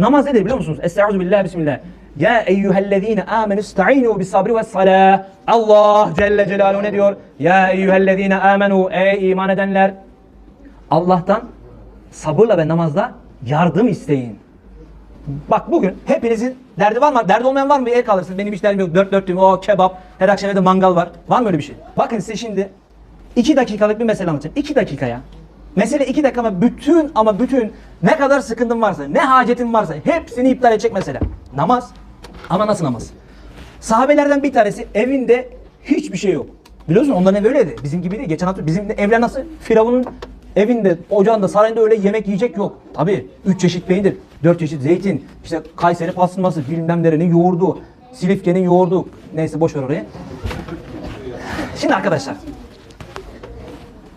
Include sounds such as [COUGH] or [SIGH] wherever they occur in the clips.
Namaz nedir biliyor musunuz? Estaizu billah bismillah. Ya eyyühellezine amenü ista'inu bis sabri ve salah. Allah Celle Celaluhu ne diyor? Ya eyyühellezine amenu ey iman edenler. Allah'tan sabırla ve namazla yardım isteyin. Bak bugün hepinizin derdi var mı? Derdi olmayan var mı? El kaldırsın. Benim hiç derdim yok. Dört dörtlüğüm. O kebap. Her akşam evde mangal var. Var mı öyle bir şey? Bakın size şimdi iki dakikalık bir mesele anlatacağım. İki dakika ya. Mesele iki dakika ama bütün ama bütün ne kadar sıkıntın varsa, ne hacetin varsa hepsini iptal edecek mesele. Namaz. Ama nasıl namaz? Sahabelerden bir tanesi evinde hiçbir şey yok. Biliyorsun onların evi öyleydi. Bizim gibi değil. Geçen hafta bizim evler nasıl? Firavun'un evinde, ocağında, sarayında öyle yemek yiyecek yok. Tabii. Üç çeşit peynir, dört çeşit zeytin, işte Kayseri pastırması, bilmem nerenin yoğurdu, Silifke'nin yoğurdu. Neyse boş ver orayı. Şimdi arkadaşlar.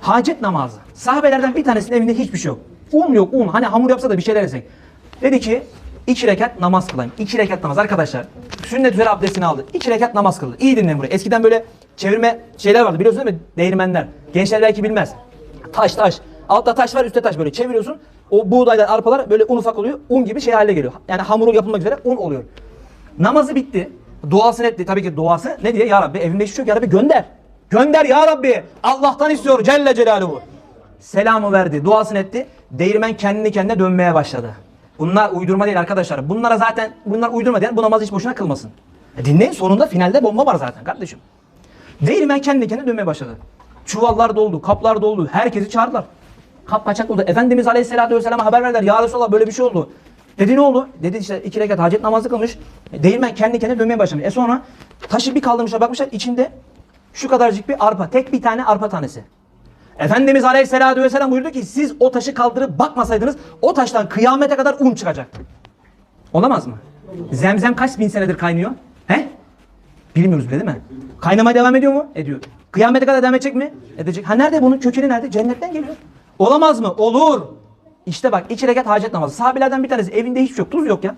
Hacet namazı. Sahabelerden bir tanesinin evinde hiçbir şey yok. Un yok un. Hani hamur yapsa da bir şeyler yesek. Dedi ki iki rekat namaz kılayım. İki rekat namaz arkadaşlar. Sünnet üzere abdestini aldı. İki rekat namaz kıldı. İyi dinleyin burayı. Eskiden böyle çevirme şeyler vardı. Biliyorsunuz değil mi? Değirmenler. Gençler belki bilmez. Taş taş. Altta taş var üstte taş böyle çeviriyorsun. O buğdaylar arpalar böyle un ufak oluyor. Un gibi şey haline geliyor. Yani hamuru yapılmak üzere un oluyor. Namazı bitti. Duasını etti. Tabii ki duası ne diye? Ya Rabbi evimde hiçbir şey yok. Ya Rabbi gönder. Gönder ya Rabbi. Allah'tan istiyor Celle Celaluhu. Selamı verdi. Duasını etti. Değirmen kendini kendine dönmeye başladı. Bunlar uydurma değil arkadaşlar. Bunlara zaten bunlar uydurma değil. Bu namazı hiç boşuna kılmasın. E dinleyin sonunda finalde bomba var zaten kardeşim. Değirmen kendi kendine dönmeye başladı. Çuvallar doldu, kaplar doldu. Herkesi çağırdılar. Kap kaçak oldu. Efendimiz Aleyhisselatü Vesselam'a haber verdiler. Ya Resulallah böyle bir şey oldu. Dedi ne oldu? Dedi işte iki rekat hacet namazı kılmış. Değirmen kendi kendine dönmeye başlamış. E sonra taşı bir kaldırmışlar bakmışlar içinde şu kadarcık bir arpa. Tek bir tane arpa tanesi. Efendimiz Aleyhisselatü Vesselam buyurdu ki siz o taşı kaldırıp bakmasaydınız o taştan kıyamete kadar un çıkacak. Olamaz mı? Zemzem kaç bin senedir kaynıyor? He? Bilmiyoruz bile değil mi? Kaynamaya devam ediyor mu? Ediyor. Kıyamete kadar devam edecek mi? Edecek. Ha nerede bunun kökeni nerede? Cennetten geliyor. Olamaz mı? Olur. İşte bak iki rekat hacet namazı. Sahabelerden bir tanesi evinde hiçbir şey yok. Tuz yok ya.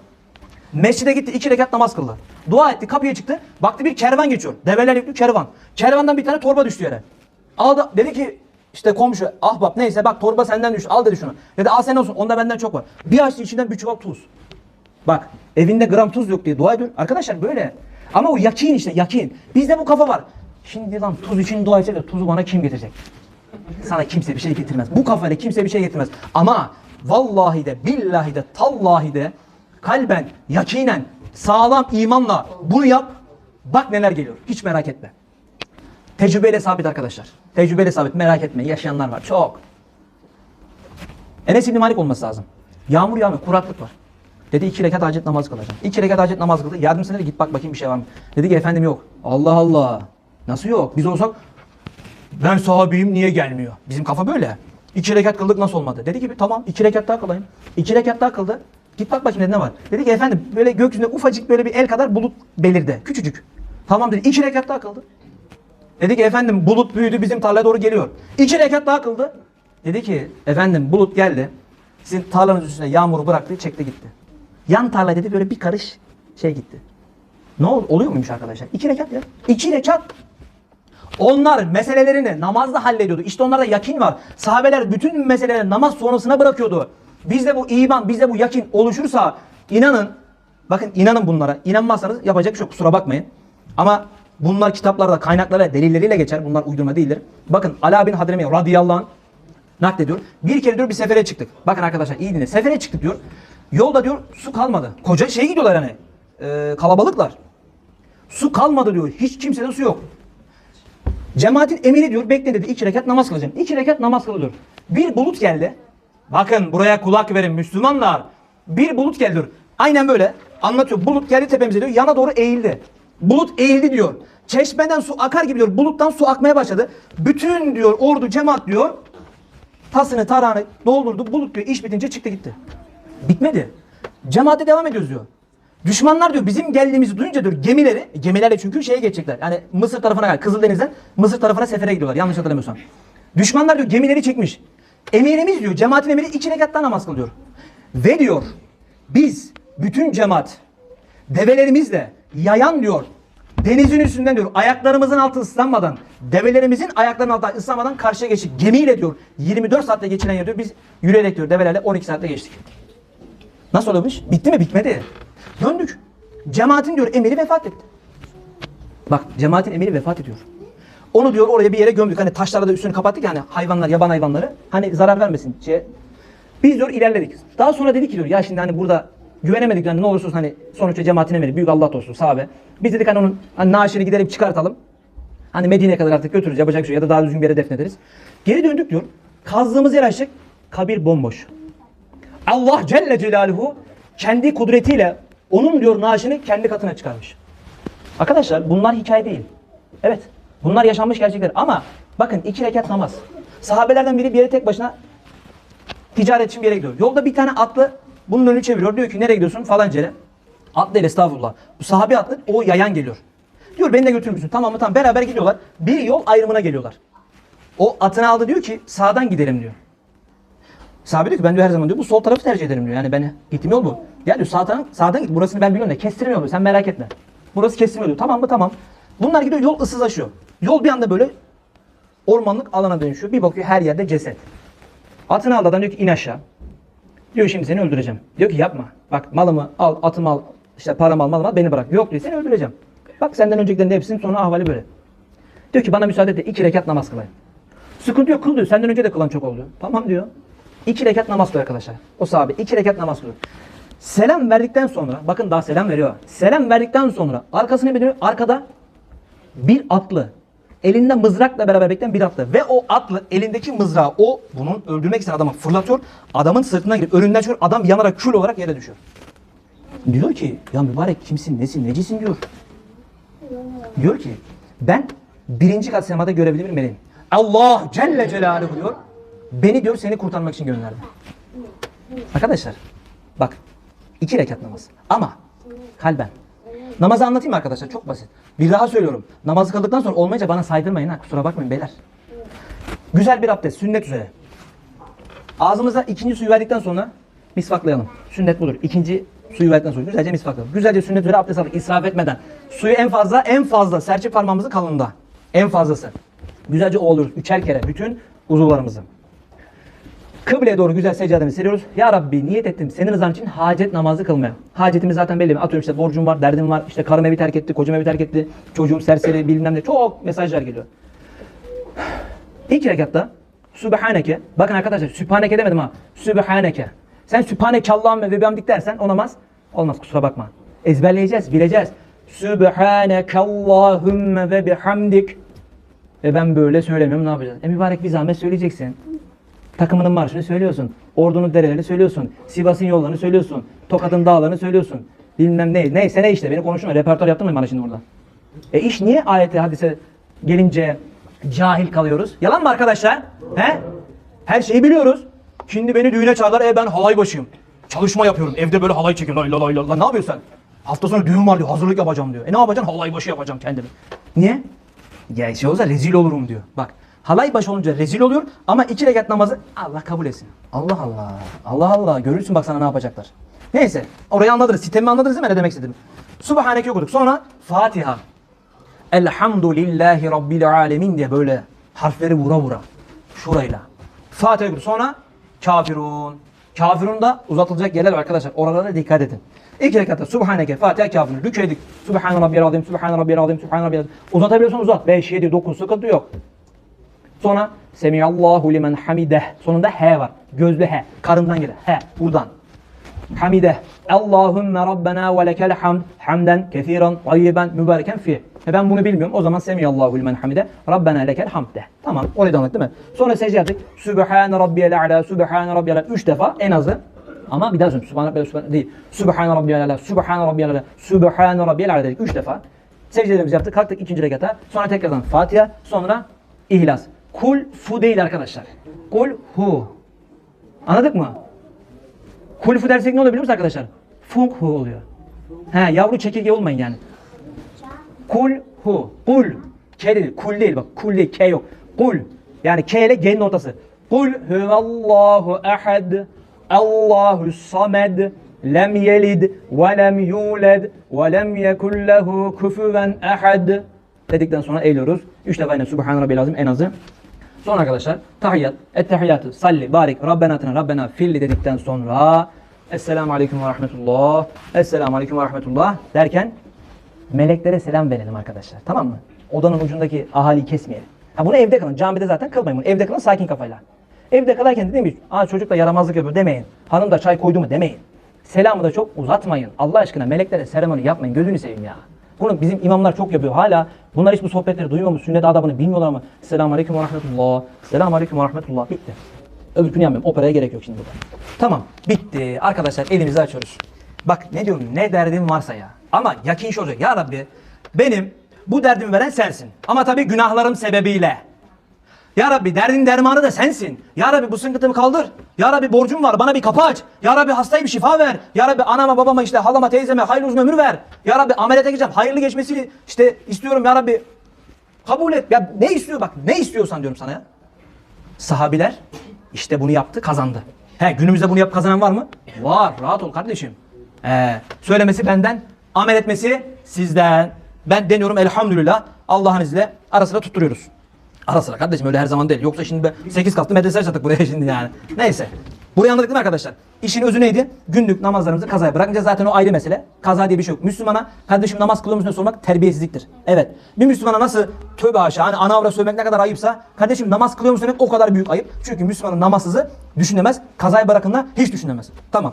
Mescide gitti iki rekat namaz kıldı. Dua etti kapıya çıktı. Baktı bir kervan geçiyor. Develer yüklü kervan. Kervandan bir tane torba düştü yere. Aldı dedi ki işte komşu ahbap neyse bak torba senden düştü al dedi şunu. Dedi al sen olsun onda benden çok var. Bir açtı içinden bir çuval tuz. Bak evinde gram tuz yok diye dua ediyor. Arkadaşlar böyle. Ama o yakin işte yakin. Bizde bu kafa var. Şimdi lan tuz için dua edecek de tuzu bana kim getirecek? Sana kimse bir şey getirmez. Bu kafayla kimse bir şey getirmez. Ama vallahi de billahi de tallahi de kalben, yakinen, sağlam imanla bunu yap. Bak neler geliyor. Hiç merak etme. Tecrübeyle sabit arkadaşlar. Tecrübeyle sabit. Merak etme. Yaşayanlar var. Çok. Enes İbni Malik olması lazım. Yağmur yağmıyor. Kuraklık var. Dedi iki rekat hacet namazı kılacağım. İki rekat hacet namazı kıldı. Yardımcısına dedi git bak bakayım bir şey var mı? Dedi ki efendim yok. Allah Allah. Nasıl yok? Biz olsak ben sahabiyim niye gelmiyor? Bizim kafa böyle. İki rekat kıldık nasıl olmadı? Dedi ki tamam iki rekat daha kılayım. İki rekat daha kıldı. Git bak bakayım dedi ne var? Dedi ki efendim böyle gökyüzünde ufacık böyle bir el kadar bulut belirdi. Küçücük. Tamam dedi iki rekat daha kıldı. Dedi ki efendim bulut büyüdü bizim tarlaya doğru geliyor. İki rekat daha kıldı. Dedi ki efendim bulut geldi. Sizin tarlanız üstüne yağmuru bıraktı çekti gitti. Yan tarla dedi böyle bir karış şey gitti. Ne oldu? Oluyor muymuş arkadaşlar? İki rekat ya. İki rekat. Onlar meselelerini namazla hallediyordu. İşte onlarda yakin var. Sahabeler bütün meseleleri namaz sonrasına bırakıyordu. Bizde bu iman, bizde bu yakin oluşursa inanın, bakın inanın bunlara. İnanmazsanız yapacak bir şey yok. Kusura bakmayın. Ama bunlar kitaplarda kaynaklara delilleriyle geçer. Bunlar uydurma değildir. Bakın Ala bin Hadremi radıyallahu anh naklediyor. Bir kere diyor bir sefere çıktık. Bakın arkadaşlar iyi dinle. Sefere çıktık diyor. Yolda diyor su kalmadı. Koca şey gidiyorlar hani. e, kalabalıklar. Su kalmadı diyor. Hiç kimsede su yok. Cemaatin emiri diyor bekle dedi iki rekat namaz kılacağım. İki rekat namaz kılıyor. Bir bulut geldi. Bakın buraya kulak verin Müslümanlar. Bir bulut geldi. Aynen böyle anlatıyor. Bulut geldi tepemize diyor. Yana doğru eğildi. Bulut eğildi diyor. Çeşmeden su akar gibi diyor. Buluttan su akmaya başladı. Bütün diyor ordu cemaat diyor. Tasını tarağını doldurdu. Bulut diyor iş bitince çıktı gitti. Bitmedi. Cemaate devam ediyoruz diyor. Düşmanlar diyor bizim geldiğimizi duyunca diyor gemileri, gemilerle çünkü şeye geçecekler. Yani Mısır tarafına gel, Kızıldeniz'den Mısır tarafına sefere gidiyorlar yanlış hatırlamıyorsam. Düşmanlar diyor gemileri çekmiş. Emirimiz diyor, cemaatin emiri iki rekatta namaz kıl diyor. Ve diyor, biz bütün cemaat develerimizle yayan diyor, denizin üstünden diyor, ayaklarımızın altı ıslanmadan, develerimizin ayaklarının altı ıslanmadan karşıya geçtik. Gemiyle diyor, 24 saatte geçilen yer diyor, biz yürüyerek diyor, develerle 12 saatte geçtik. Nasıl olmuş? Bitti mi? Bitmedi. Döndük. Cemaatin diyor emiri vefat etti. Bak cemaatin emiri vefat ediyor. Onu diyor oraya bir yere gömdük. Hani taşlara da üstünü kapattık yani hayvanlar, yaban hayvanları. Hani zarar vermesin. Şey. Biz diyor ilerledik. Daha sonra dedi ki diyor ya şimdi hani burada güvenemedik yani ne olursa olsun hani sonuçta cemaatin emiri büyük Allah dostu sahabe. Biz dedik hani onun hani naaşını giderip çıkartalım. Hani Medine'ye kadar artık götürürüz yapacak bir şey ya da daha düzgün bir yere defnederiz. Geri döndük diyor. Kazdığımız yer açtık. Kabir bomboş. Allah Celle Celaluhu kendi kudretiyle onun diyor naaşını kendi katına çıkarmış. Arkadaşlar bunlar hikaye değil. Evet. Bunlar yaşanmış gerçekler. Ama bakın iki rekat namaz. Sahabelerden biri bir yere tek başına ticaret için bir yere gidiyor. Yolda bir tane atlı bunun önünü çeviriyor. Diyor ki nereye gidiyorsun falan yere. Atlı değil estağfurullah. Bu sahabe atlı o yayan geliyor. Diyor beni de götürür müsün? Tamam mı? Tamam beraber gidiyorlar. Bir yol ayrımına geliyorlar. O atını aldı diyor ki sağdan gidelim diyor. Sahabe diyor ki ben diyor her zaman diyor bu sol tarafı tercih ederim diyor. Yani ben gittiğim yol bu. Ya diyor sağdan, sağdan git burasını ben biliyorum da kestirmiyor diyor. Sen merak etme. Burası kestirmiyor diyor. Tamam mı? Tamam. Bunlar gidiyor yol ıssızlaşıyor. Yol bir anda böyle ormanlık alana dönüşüyor. Bir bakıyor her yerde ceset. Atını aldı adam diyor ki in aşağı. Diyor şimdi seni öldüreceğim. Diyor ki yapma. Bak malımı al, atımı al, işte paramı al, malımı al, beni bırak. Yok diyor seni öldüreceğim. Bak senden öncekilerin hepsinin sonra ahvali böyle. Diyor ki bana müsaade et de iki rekat namaz kılayım. Sıkıntı yok kıl diyor. Senden önce de kılan çok oldu. Tamam diyor. İki rekat namaz kılıyor arkadaşlar. O sahabe iki rekat namaz kılıyor. Selam verdikten sonra bakın daha selam veriyor. Selam verdikten sonra arkasını bir dönüyor. Arkada bir atlı elinde mızrakla beraber bekleyen bir atlı ve o atlı elindeki mızrağı o bunun öldürmek için adamı fırlatıyor. Adamın sırtına girip önünden çıkıyor. Adam yanarak kül olarak yere düşüyor. Diyor ki ya mübarek kimsin nesin necisin diyor. Diyor ki ben birinci kat semada görebilir miyim? Allah Celle Celaluhu diyor. Beni diyor seni kurtarmak için gönderdi. Arkadaşlar bak iki rekat namaz ama kalben. Namazı anlatayım mı arkadaşlar? Çok basit. Bir daha söylüyorum. Namazı kıldıktan sonra olmayınca bana saydırmayın ha. Kusura bakmayın beyler. Güzel bir abdest. Sünnet üzere. Ağzımıza ikinci suyu verdikten sonra misvaklayalım. Sünnet budur. İkinci suyu verdikten sonra güzelce misvaklayalım. Güzelce sünnet üzere abdest aldık. israf etmeden. Suyu en fazla en fazla serçe parmağımızın kalınlığında. En fazlası. Güzelce oğluyoruz. Üçer kere. Bütün uzuvlarımızı. Kıbleye doğru güzel seccademizi seriyoruz. Ya Rabbi niyet ettim senin rızan için hacet namazı kılmaya. Hacetimiz zaten belli? Atıyorum işte borcum var, derdim var, işte karım evi terk etti, kocam evi terk etti, çocuğum serseri bilmem ne. Çok mesajlar geliyor. İlk rekatta Sübhaneke. Bakın arkadaşlar Sübhaneke demedim ha. Sübhaneke. Sen Sübhaneke Allah'ım ve bihamdik dersen o namaz olmaz kusura bakma. Ezberleyeceğiz, bileceğiz. Sübhaneke Allahümme ve bihamdik. Ve ben böyle söylemiyorum ne yapacağız? E mübarek bir zahmet söyleyeceksin. Takımının marşını söylüyorsun. Ordunun derelerini söylüyorsun. Sivas'ın yollarını söylüyorsun. Tokat'ın dağlarını söylüyorsun. Bilmem ne. Neyse ne işte. Beni konuşma. Repertuar yaptın bana şimdi orada? E iş niye ayete hadise gelince cahil kalıyoruz? Yalan mı arkadaşlar? He? Her şeyi biliyoruz. Şimdi beni düğüne çağırlar. E ben halay başıyım. Çalışma yapıyorum. Evde böyle halay çekiyorum. Lay lay lay lay. Ne yapıyorsun sen? Hafta sonu düğün var diyor. Hazırlık yapacağım diyor. E ne yapacaksın? Halay başı yapacağım kendimi. Niye? Ya şey olsa rezil olurum diyor. Bak halay başı olunca rezil oluyor ama iki rekat namazı Allah kabul etsin. Allah Allah. Allah Allah. Görürsün bak sana ne yapacaklar. Neyse orayı anladınız. Sistemi anladınız değil mi ne demek istedim? Subhaneke okuduk. Sonra Fatiha. Elhamdülillahi Rabbil alemin diye böyle harfleri vura vura. Şurayla. Fatiha okuduk. Sonra kafirun. Kafirun da uzatılacak yerler arkadaşlar. Oralara dikkat edin. İki rekatta Subhaneke, Fatiha, kafirun. Rüküyedik. Subhan Rabbiyel Azim, Subhan Rabbiyel Azim, Subhan Rabbiyel Azim. Uzatabiliyorsan uzat. 5, 7, 9 sıkıntı yok. Sonra Semiyallahu limen hamideh. Sonunda he var. Gözlü he. Karından gelir. He. Buradan. Hamide. Allahümme Rabbena ve lekel hamd. Hamden kethiren tayyiben mübareken fi. E ben bunu bilmiyorum. O zaman Semiyallahu limen hamide. Rabbena lekel hamd. Tamam. Orayı da anladık değil mi? Sonra secde yaptık. Sübhane Rabbiyel a'la. Sübhane Rabbiyel a'la. Üç defa en azı. Ama bir daha söyleyeyim. Sübhane Rabbiyel Sübhane değil. Sübhane Rabbiyel a'la. Sübhane Rabbiyel a'la. Sübhane Rabbiyel a'la dedik. Üç defa. Secdelerimizi yaptık. Kalktık ikinci rekata. Sonra tekrardan Fatiha. Sonra İhlas. Kul fu değil arkadaşlar. Kul hu. Anladık mı? Kul fu dersek ne oluyor biliyor musunuz arkadaşlar? Funk hu oluyor. He yavru çekirge olmayın yani. Kul hu. Kul. K değil. Kul değil bak. Kul değil. K yok. Kul. Yani K ile G'nin ortası. Kul huvallahu ehad. Allahu samed. Lem yelid ve lem yulad ve lem yekun kufuven ehad. Dedikten sonra eğiliyoruz. Üç defa yine Subhan Rabbil Azim en azı. Sonra arkadaşlar tahiyyat, ettehiyyatı, salli, barik, Rabbena atina, Rabbena filli dedikten sonra Esselamu Aleyküm ve Rahmetullah, Esselamu Aleyküm ve Rahmetullah derken meleklere selam verelim arkadaşlar. Tamam mı? Odanın ucundaki ahaliyi kesmeyelim. Ha bunu evde kılın. Camide zaten kılmayın bunu. Evde kılın sakin kafayla. Evde kalarken dediğim gibi Aa, çocuk da yaramazlık yapıyor demeyin. Hanım da çay koydu mu demeyin. Selamı da çok uzatmayın. Allah aşkına meleklere seremoni yapmayın. Gözünü seveyim ya. Bunu bizim imamlar çok yapıyor. Hala bunlar hiç bu sohbetleri duymuyor mu? Sünnet adabını bilmiyorlar mı? Selamun Aleyküm ve Rahmetullah. Selamun Aleyküm ve Rahmetullah. Bitti. Öbürkünü yapmıyorum. Operaya gerek yok şimdi burada. Tamam. Bitti. Arkadaşlar elimizi açıyoruz. Bak ne diyorum ne derdim varsa ya. Ama yakin şu olacak. Ya Rabbi benim bu derdimi veren sensin. Ama tabii günahlarım sebebiyle. Ya Rabbi derdin dermanı da sensin. Ya Rabbi bu sıkıntımı kaldır. Ya Rabbi borcum var bana bir kapı aç. Ya Rabbi hastayım şifa ver. Ya Rabbi anama babama işte halama teyzeme hayırlı uzun ömür ver. Ya Rabbi ameliyata gireceğim hayırlı geçmesini işte istiyorum ya Rabbi. Kabul et. Ya ne istiyor bak ne istiyorsan diyorum sana ya. Sahabiler işte bunu yaptı kazandı. He günümüzde bunu yap kazanan var mı? Var rahat ol kardeşim. He, söylemesi benden amel etmesi sizden. Ben deniyorum elhamdülillah Allah'ın izniyle ara sıra tutturuyoruz. Ara sıra kardeşim öyle her zaman değil. Yoksa şimdi 8 katlı medrese açtık buraya [LAUGHS] şimdi yani. Neyse. Burayı anladık değil mi arkadaşlar? İşin özü neydi? Günlük namazlarımızı kazaya bırakmayacağız. Zaten o ayrı mesele. Kaza diye bir şey yok. Müslümana kardeşim namaz kılıyor musun sormak terbiyesizliktir. Evet. Bir Müslümana nasıl tövbe haşa hani ana avra söylemek ne kadar ayıpsa kardeşim namaz kılıyor musun demek o kadar büyük ayıp. Çünkü Müslümanın namazsızı düşünemez. Kazayı bırakınla hiç düşünemez. Tamam.